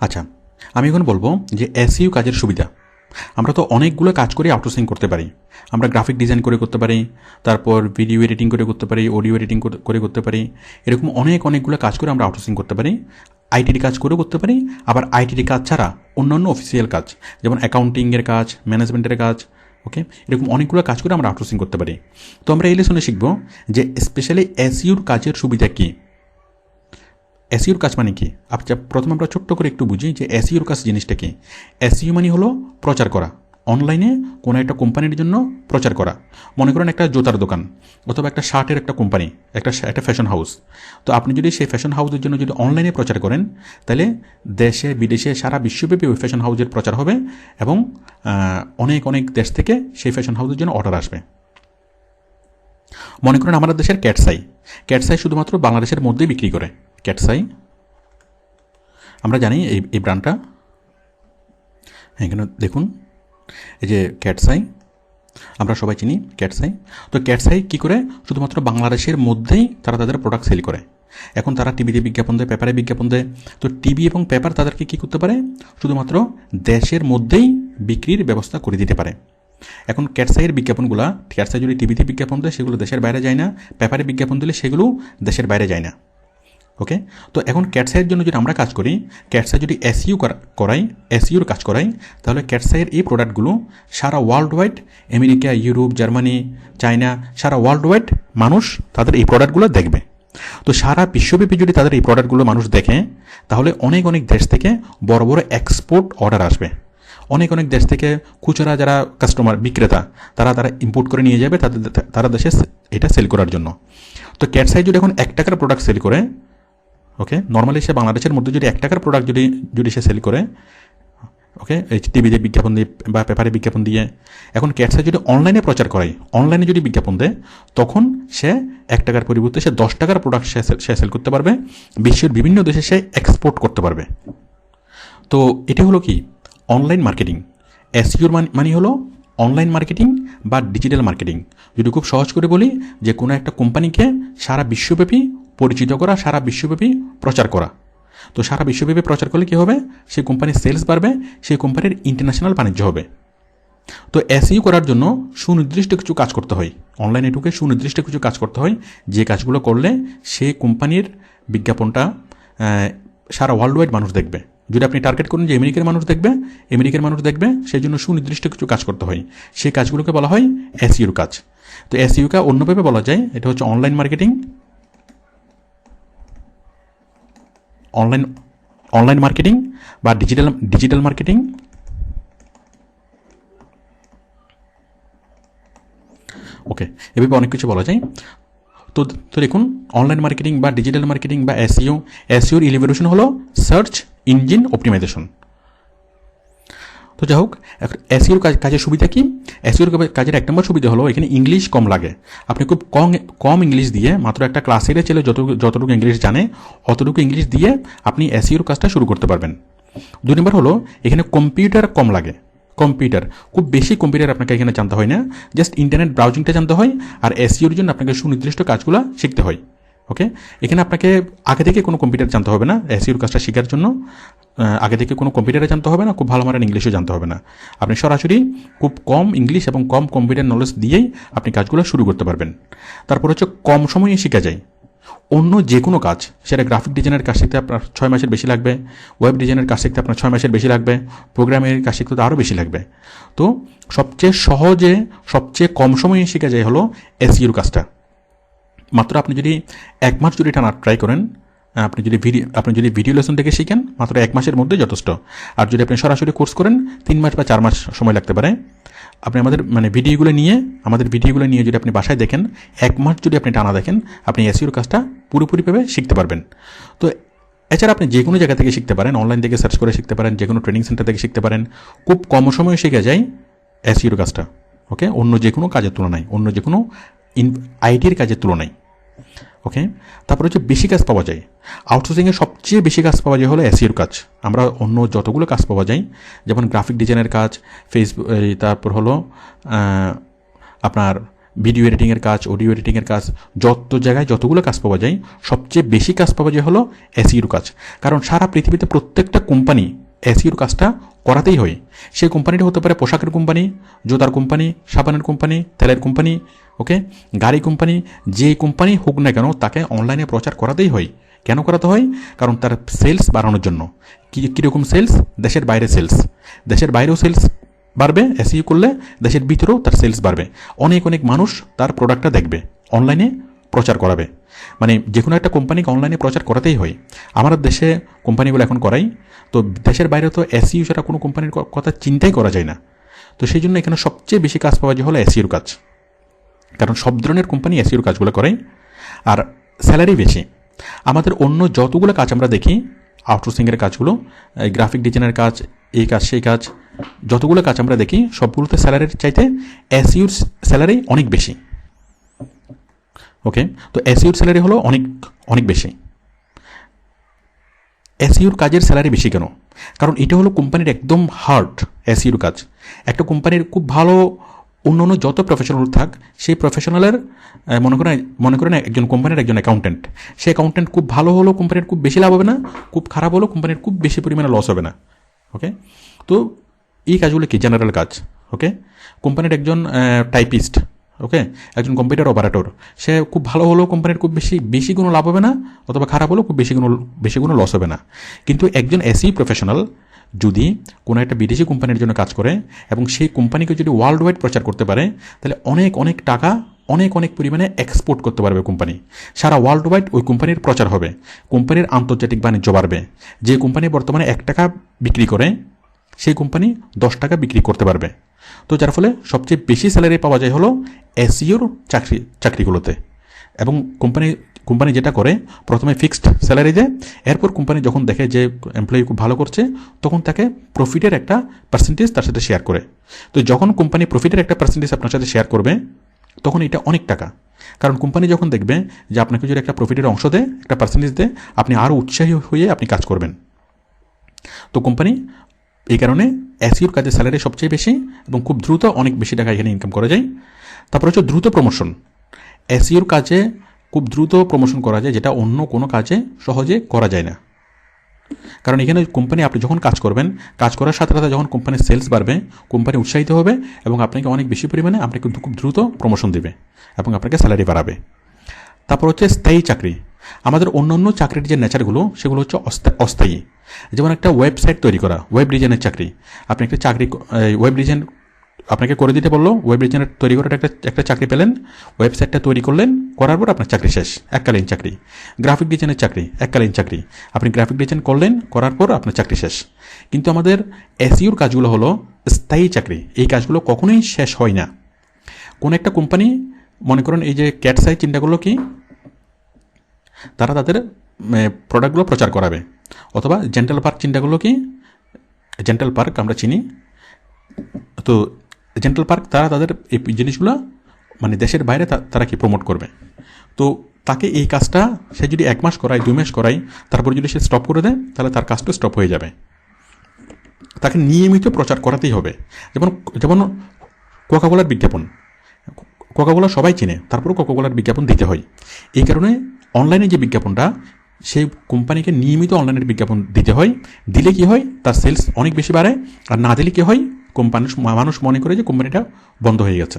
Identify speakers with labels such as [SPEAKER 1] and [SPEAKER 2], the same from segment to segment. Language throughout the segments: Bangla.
[SPEAKER 1] আচ্ছা আমি এখন বলব যে এসইউ কাজের সুবিধা। আমরা তো অনেকগুলো কাজ করে আউটসোর্সিং করতে পারি। আমরা গ্রাফিক ডিজাইন করে করতে পারি, তারপর ভিডিও এডিটিং করে করতে পারি অডিও এডিটিং করে করতে পারি। এরকম অনেক অনেকগুলো কাজ করে আমরা আউটসোর্সিং করতে পারি। আইটির কাজ করেও করতে পারি, আবার আইটির কাজ ছাড়া অন্যান্য অফিসিয়াল কাজ, যেমন অ্যাকাউন্টিংয়ের কাজ ম্যানেজমেন্টের কাজ ওকে এরকম অনেকগুলো কাজ করে আমরা আউটসোর্সিং করতে পারি। তো আমরা এই লেসনে শিখব যে স্পেশালি এসইউর কাজের সুবিধা কী? এসইউর কাজ মানে কি? আচ্ছা প্রথমে আমরা ছোট্ট করে একটু বুঝি যে এসইউর কাজ জিনিসটা কি? এসইউ মানে হলো প্রচার করা। অনলাইনে কোনো একটা কোম্পানির জন্য প্রচার করা। মনে করেন একটা জুতার দোকান অথবা একটা শার্টের একটা কোম্পানি, একটা একটা ফ্যাশন হাউস তো আপনি যদি সেই ফ্যাশন হাউসের জন্য যদি অনলাইনে প্রচার করেন, তাহলে দেশে, বিদেশে, সারা বিশ্বব্যাপী ওই ফ্যাশন হাউসের প্রচার হবে এবং অনেক অনেক দেশ থেকে সেই ফ্যাশন হাউসের জন্য অর্ডার আসবে। মনে করেন আমাদের দেশের ক্যাটসাই ক্যাটসাই শুধুমাত্র বাংলাদেশের মধ্যেই বিক্রি করে। ক্যাটসাই আমরা জানি এই এই ব্র্যান্ডটা এখানে দেখুন, এই যে ক্যাটসাই আমরা সবাই চিনি ক্যাটসাই তো ক্যাটসাই কী করে? শুধুমাত্র বাংলাদেশের মধ্যেই তারা তাদের প্রোডাক্ট সেল করে। এখন তারা টিভিতে বিজ্ঞাপন দেয় পেপারে বিজ্ঞাপন দেয়। তো টিভি এবং পেপার তাদেরকে কী করতে পারে? শুধুমাত্র দেশের মধ্যেই বিক্রির ব্যবস্থা করে দিতে পারে। এখন ক্যাটসাইয়ের বিজ্ঞাপনগুলো ক্যাটসাই যদি টিভিতে বিজ্ঞাপন দেয়, সেগুলো দেশের বাইরে যায় না। পেপারে বিজ্ঞাপন দিলে সেগুলো দেশের বাইরে যায় না। ওকে তো এখন ক্যাটসাইয়ের জন্য যদি আমরা কাজ করি ক্যাটসাই যদি এসইউ করাই এসইউর কাজ করাই, তাহলে ক্যাটসাইয়ের এই প্রোডাক্টগুলো সারা world wide America Europe Germany China সারা ওয়ার্ল্ড ওয়াইড মানুষ তাদের এই প্রোডাক্টগুলো দেখবে। তো সারা বিশ্বব্যাপী যদি তাদের এই প্রোডাক্টগুলো মানুষ দেখে, তাহলে অনেক অনেক দেশ থেকে বড় বড় এক্সপোর্ট অর্ডার আসবে। অনেক অনেক দেশ থেকে খুচরা যারা কাস্টমার বিক্রেতা, তারা তারা ইম্পোর্ট করে নিয়ে যাবে তাদের, তারা দেশে এটা সেল করার জন্য। তো ক্যাটসাই যদি এখন এক টাকার প্রোডাক্ট সেল করে ওকে নর্মালি সে বাংলাদেশের মধ্যে যদি এক টাকার প্রোডাক্ট যদি যদি সে সেল করে ওকে এই টিভিতে বিজ্ঞাপন দিয়ে বা পেপারে বিজ্ঞাপন দিয়ে, এখন ক্যাটসা যদি অনলাইনে প্রচার করে অনলাইনে যদি বিজ্ঞাপন দেয়, তখন সে এক টাকার পরিবর্তে সে দশ টাকার প্রোডাক্ট সে সেল করতে পারবে, বিশ্বের বিভিন্ন দেশে সে এক্সপোর্ট করতে পারবে। তো এটি হলো কি? অনলাইন মার্কেটিং এসইউর মানে হলো অনলাইন মার্কেটিং বা ডিজিটাল মার্কেটিং যদি খুব সহজ করে বলি, যে কোনো একটা কোম্পানিকে সারা বিশ্বব্যাপী পরিচিত করা, সারা বিশ্বব্যাপী প্রচার করা। তো সারা বিশ্বব্যাপী প্রচার করলে কী হবে? সেই কোম্পানির সেলস বাড়বে, সেই কোম্পানির ইন্টারন্যাশনাল বাণিজ্য হবে। তো এসইউ করার জন্য সুনির্দিষ্ট কিছু কাজ করতে হয়। অনলাইনে ঢুকে সুনির্দিষ্ট কিছু কাজ করতে হয়। যে কাজগুলো করলে সেই কোম্পানির বিজ্ঞাপনটা সারা ওয়ার্ল্ড ওয়াইড মানুষ দেখবে। যদি আপনি টার্গেট করেন যে আমেরিকার মানুষ দেখবে, আমেরিকার মানুষ দেখবে, সেই জন্য সুনির্দিষ্ট কিছু কাজ করতে হয়। সেই কাজগুলোকে বলা হয় এসইউর কাজ। তো এসইউকে অন্যভাবে বলা যায়, এটা হচ্ছে online marketing online online marketing বা ডিজিটাল ডিজিটাল মার্কেটিং ওকে এভাবে অনেক কিছু বলা যায়। তো তো দেখুন অনলাইন মার্কেটিং বা ডিজিটাল মার্কেটিং বা এসইও এসইওর ইলিভেশন হলো সার্চ ইঞ্জিন অপটিমাইজেশন তো যাই হোক এসিওর কাজ কাজের সুবিধা কি? এসিওর কাজের এক নম্বর সুবিধা হলো এখানে ইংলিশ কম লাগে। আপনি খুব কম কম ইংলিশ দিয়ে মাত্র একটা ক্লাসের ছেলে যতটুকু যতটুকু ইংলিশ জানে, অতটুকু ইংলিশ দিয়ে আপনি এসিওর কাজটা শুরু করতে পারবেন। দুই নম্বর হলো, এখানে কম্পিউটার কম লাগে। কম্পিউটার খুব বেশি কম্পিউটার আপনাকে এখানে জানতে হয় না। জাস্ট ইন্টারনেট ব্রাউজিংটা জানতে হয়, আর এসিওর জন্য আপনাকে সুনির্দিষ্ট কাজগুলো শিখতে হয়। ওকে এখানে আপনাকে আগে থেকে কোনো কম্পিউটার জানতে হবে না এসিওর কাজটা শেখার জন্য। আগে থেকে কোনো কম্পিউটারে জানতে হবে না, খুব ভালো মানের ইংলিশও জানতে হবে না। আপনি সরাসরি খুব কম ইংলিশ এবং কম কম্পিউটার নলেজ দিয়েই আপনি কাজগুলো শুরু করতে পারবেন। তারপর হচ্ছে কম সময়ে শেখা যায়। অন্য যে কোনো কাজ, সেটা গ্রাফিক ডিজাইনের কাজ শিখতে আপনার ছয় মাসের বেশি লাগবে ওয়েব ডিজাইনের কাজ শিখতে আপনার ছয় মাসের বেশি লাগবে প্রোগ্রামের কাজ শিখতে আরও বেশি লাগবে। তো সবচেয়ে সহজে, সবচেয়ে কম সময়ে শেখা যায় হলো এসইউর কাজটা। মাত্র আপনি যদি এক মাস যদি টানা ট্রাই করেন আপনি যদি ভিডিও আপনি যদি ভিডিও লেসন থেকে শিখেন, মাত্র এক মাসের মধ্যে যথেষ্ট। আর যদি আপনি সরাসরি কোর্স করেন, তিন মাস বা চার মাস সময় লাগতে পারে। আপনি আমাদের মানে ভিডিওগুলো নিয়ে, আমাদের ভিডিওগুলো নিয়ে যদি আপনি বাসায় দেখেন, এক মাস যদি আপনি টানা দেখেন, আপনি এসিওর কাজটা পুরোপুরিভাবে শিখতে পারবেন। তো এছাড়া আপনি যে কোনো জায়গা থেকে শিখতে পারেন অনলাইন থেকে সার্চ করে শিখতে পারেন, যে কোনো ট্রেনিং সেন্টার থেকে শিখতে পারেন, খুব কম সময়ে শিখে যায় এসিওর কাজটা ওকে অন্য যে কোনো কাজের তুলনায়, অন্য যে কোনো ইন আইটির কাজের তুলনায় ওকে তারপরে হচ্ছে বেশি কাজ পাওয়া যায়। আউটসোর্সিংয়ে সবচেয়ে বেশি কাজ পাওয়া যায় হলো এসিওর কাজ। আমরা অন্য যতগুলো কাজ পাওয়া যায়, যেমন গ্রাফিক ডিজাইনের কাজ ফেসবুক তারপর হলো আপনার ভিডিও এডিটিংয়ের কাজ অডিও এডিটিংয়ের কাজ, যত জায়গায় যতগুলো কাজ পাওয়া যায়, সবচেয়ে বেশি কাজ পাওয়া যায় হলো এসিওর কাজ। কারণ সারা পৃথিবীতে প্রত্যেকটা কোম্পানি এসিওর কাজটা করাতেই হয়। সেই কোম্পানিটা হতে পারে পোশাকের কোম্পানি, জুতার কোম্পানি, সাবানের কোম্পানি, তেলের কোম্পানি, ওকে? গাড়ি কোম্পানি, যে কোম্পানি হোক না কেন তাকে অনলাইনে প্রচার করাতেই হয়। কেন করাতে হয়? কারণ তার সেলস বাড়ানোর জন্য। কী, কীরকম সেলস? দেশের বাইরে সেলস। দেশের বাইরেও সেলস বাড়বে এসইউ করলে দেশের ভিতরেও তার সেলস বাড়বে। অনেক অনেক মানুষ তার প্রোডাক্টটা দেখবে। অনলাইনে প্রচার করাবে। মানে যে কোনো একটা কোম্পানিকে অনলাইনে প্রচার করাতেই হয়। আমাদের দেশে কোম্পানিগুলো এখন করাই। তো দেশের বাইরে তো এসইউ ছাড়া কোনো কোম্পানির কথা চিন্তাই করা যায় না। তো সেই জন্য এখানে সবচেয়ে বেশি কাজ পাওয়া যায় হলো এসইউর কাজ। কারণ সব ধরনের কোম্পানি এসইউর কাজগুলো করে আর স্যালারি বেশি। আমাদের অন্য যতগুলো কাজ আমরা দেখি আউটসোর্সিংয়ের কাজগুলো গ্রাফিক ডিজাইনের কাজ, এই কাজ, সেই কাজ, যতগুলো কাজ আমরা দেখি, সবগুলোতে স্যালারির চাইতে এসইউর স্যালারি অনেক বেশি। ওকে তো এসইউর স্যালারি হলো অনেক অনেক বেশি। এসইউর কাজের স্যালারি বেশি কেন? কারণ এটা হলো কোম্পানির একদম হার্ড এসইউর কাজ। একটা কোম্পানির খুব ভালো অন্য অন্য যত প্রফেশনাল থাক, সেই প্রফেশনালের মনে করেন মনে করেন একজন কোম্পানির একজন অ্যাকাউন্টেন্ট সেই অ্যাকাউন্ট্যান্ট খুব ভালো হলেও কোম্পানির খুব বেশি লাভ হবে না, খুব খারাপ হলেও কোম্পানির খুব বেশি পরিমাণে লস হবে না। ওকে তো এই কাজগুলো কি? জেনারেল কাজ। ওকে কোম্পানির একজন টাইপিস্ট ওকে একজন কম্পিউটার অপারেটর সে খুব ভালো হলেও কোম্পানির খুব বেশি বেশি কোনো লাভ হবে না, অথবা খারাপ হলেও খুব বেশি কোনো বেশি কোনো লস হবে না। কিন্তু একজন এসি প্রফেশনাল যদি কোনো একটা বিদেশি কোম্পানির জন্য কাজ করে এবং সেই কোম্পানিকে যদি ওয়ার্ল্ড ওয়াইড প্রচার করতে পারে, তাহলে অনেক অনেক টাকা, অনেক অনেক পরিমাণে এক্সপোর্ট করতে পারবে কোম্পানি সারা ওয়ার্ল্ড ওয়াইড ওই কোম্পানির প্রচার হবে। কোম্পানির আন্তর্জাতিক বাণিজ্য বাড়বে। যে কোম্পানি বর্তমানে এক টাকা বিক্রি করে সেই কোম্পানি দশ টাকা বিক্রি করতে পারবে। তো যার ফলে সবচেয়ে বেশি স্যালারি পাওয়া যায় হলো এসিওর চাকরি, চাকরিগুলোতে। এবং কোম্পানি কোম্পানি যেটা করে, প্রথমে ফিক্সড স্যালারি দেয়, এরপর কোম্পানি যখন দেখে যে এমপ্লয়ি খুব ভালো করছে, তখন তাকে প্রফিটের একটা পার্সেন্টেজ তার সাথে শেয়ার করে। তো যখন কোম্পানি প্রফিটের একটা পার্সেন্টেজ আপনার সাথে শেয়ার করবে, তখন এটা অনেক টাকা। কারণ কোম্পানি যখন দেখবে যে আপনাকে যদি একটা প্রফিটের অংশ দেয়, একটা পার্সেন্টেজ দেয়, আপনি আরও উৎসাহী হয়ে আপনি কাজ করবেন। তো কোম্পানি এই কারণে এসিওর কাজের স্যালারি সবচেয়ে বেশি এবং খুব দ্রুত অনেক বেশি টাকা এখানে ইনকাম করা যায়। তারপর হচ্ছে দ্রুত প্রমোশন এসিওর কাজে খুব দ্রুত প্রমোশন করা যায়, যেটা অন্য কোনো কাজে সহজে করা যায় না। কারণ এখানে কোম্পানি আপনি যখন কাজ করবেন, কাজ করার সাথে সাথে যখন কোম্পানির সেলস বাড়বে কোম্পানি উৎসাহিত হবে এবং আপনাকে অনেক বেশি পরিমাণে আপনাকে কিন্তু খুব দ্রুত প্রমোশন দেবে এবং আপনাকে স্যালারি বাড়াবে। তারপর হচ্ছে স্থায়ী চাকরি। আমাদের অন্য অন্য চাকরির যে নেচারগুলো সেগুলো হচ্ছে অস্থা- অস্থায়ী। যেমন একটা ওয়েবসাইট তৈরি করা ওয়েব ডিজাইনের চাকরি। আপনি একটা চাকরি ওয়েব ডিজাইন আপনাকে করে দিতে বলল ওয়েব ডিজাইনের তৈরি করার একটা একটা চাকরি পেলেন ওয়েবসাইটটা তৈরি করলেন, করার পর আপনার চাকরি শেষ, এককালীন চাকরি। গ্রাফিক ডিজাইনের চাকরি, এককালীন চাকরি। আপনি গ্রাফিক ডিজাইন করলেন, করার পর আপনার চাকরি শেষ। কিন্তু আমাদের এসইউর কাজগুলো হলো স্থায়ী চাকরি। এই কাজগুলো কখনোই শেষ হয় না। কোন একটা কোম্পানি মনে করেন এই যে ক্যাটসাই চিন্তাগুলো কি তারা তাদের প্রোডাক্টগুলো প্রচার করাবে। অথবা জেন্টাল পার্ক চিন্তাগুলো কি? জেন্টাল পার্ক আমরা চিনি। তো জেন্টাল পার্ক তারা তাদের এই জিনিসগুলো মানে দেশের বাইরে তারা কি প্রমোট করবে? তো তাকে এই কাজটা সে যদি এক মাস করায়, দুই মাস করায়, তারপর যদি সে স্টপ করে দেয়, তাহলে তার কাজটা স্টপ হয়ে যাবে। তাকে নিয়মিত প্রচার করাতেই হবে। যেমন যেমন কোকাকোলার বিজ্ঞাপন। কোকাকোলা সবাই চেনে, তারপরেও কোকাকোলার বিজ্ঞাপন দিতে হয়। এই কারণে অনলাইনে যে বিজ্ঞাপনটা, সেই কোম্পানিকে নিয়মিত অনলাইনের বিজ্ঞাপন দিতে হয়। দিলে কি হয়, তার সেলস অনেক বেশি বাড়ে, আর না দিলে কি হয় কোম্পানি মানুষ মনে করে যে কোম্পানিটা বন্ধ হয়ে গেছে।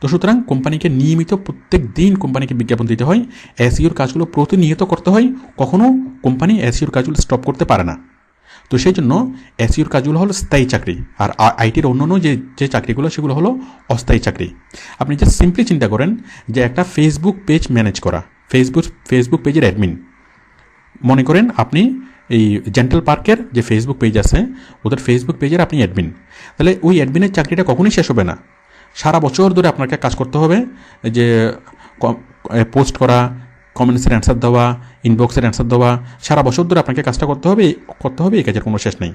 [SPEAKER 1] তো সুতরাং কোম্পানিকে নিয়মিত প্রত্যেক দিন কোম্পানিকে বিজ্ঞাপন দিতে হয়। এসিওর কাজগুলো প্রতিনিয়ত করতে হয়। কখনো কোম্পানি এসিওর কাজগুলো স্টপ করতে পারে না। তো সেই জন্য এসিওর কাজগুলো হলো স্থায়ী চাকরি আর আইটির অন্য অন্য যে যে চাকরিগুলো সেগুলো হলো অস্থায়ী চাকরি। আপনি যে সিম্পলি চিন্তা করেন যে একটা ফেসবুক পেজ ম্যানেজ করা ফেসবুক ফেসবুক পেজের অ্যাডমিন মনে করেন আপনি এই জেন্টাল পার্কের যে ফেসবুক পেজ আছে, ওদের ফেসবুক পেজের আপনি অ্যাডমিন তাহলে ওই অ্যাডমিনের চাকরিটা কখনোই শেষ হবে না। সারা বছর ধরে আপনাকে কাজ করতে হবে যে পোস্ট করা কমেন্টসের অ্যান্সার দেওয়া ইনবক্সের অ্যান্সার দেওয়া, সারা বছর ধরে আপনাকে কাজটা করতে হবে করতে হবে, এই কাজের কোনো শেষ নেই।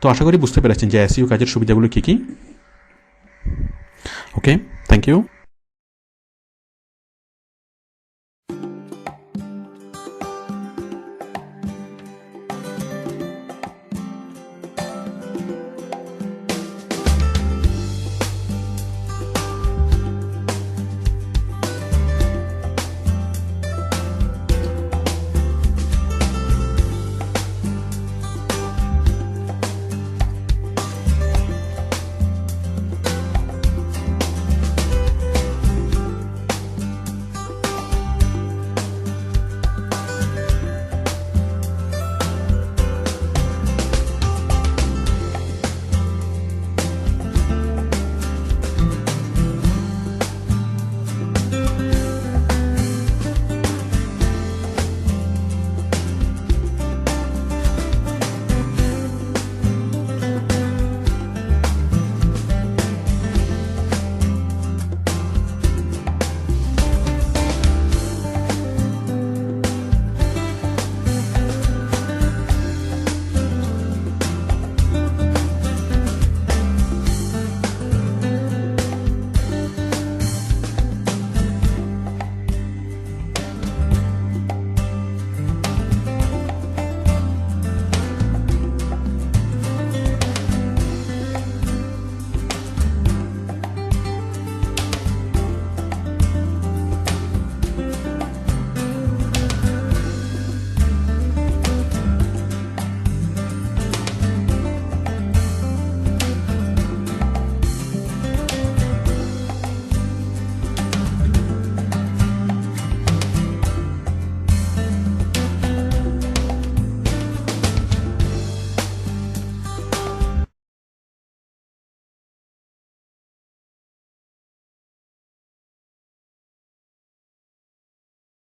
[SPEAKER 1] তো আশা করি বুঝতে পেরেছেন যে এসইউ কাজের সুবিধাগুলো কী কী। Okay thank you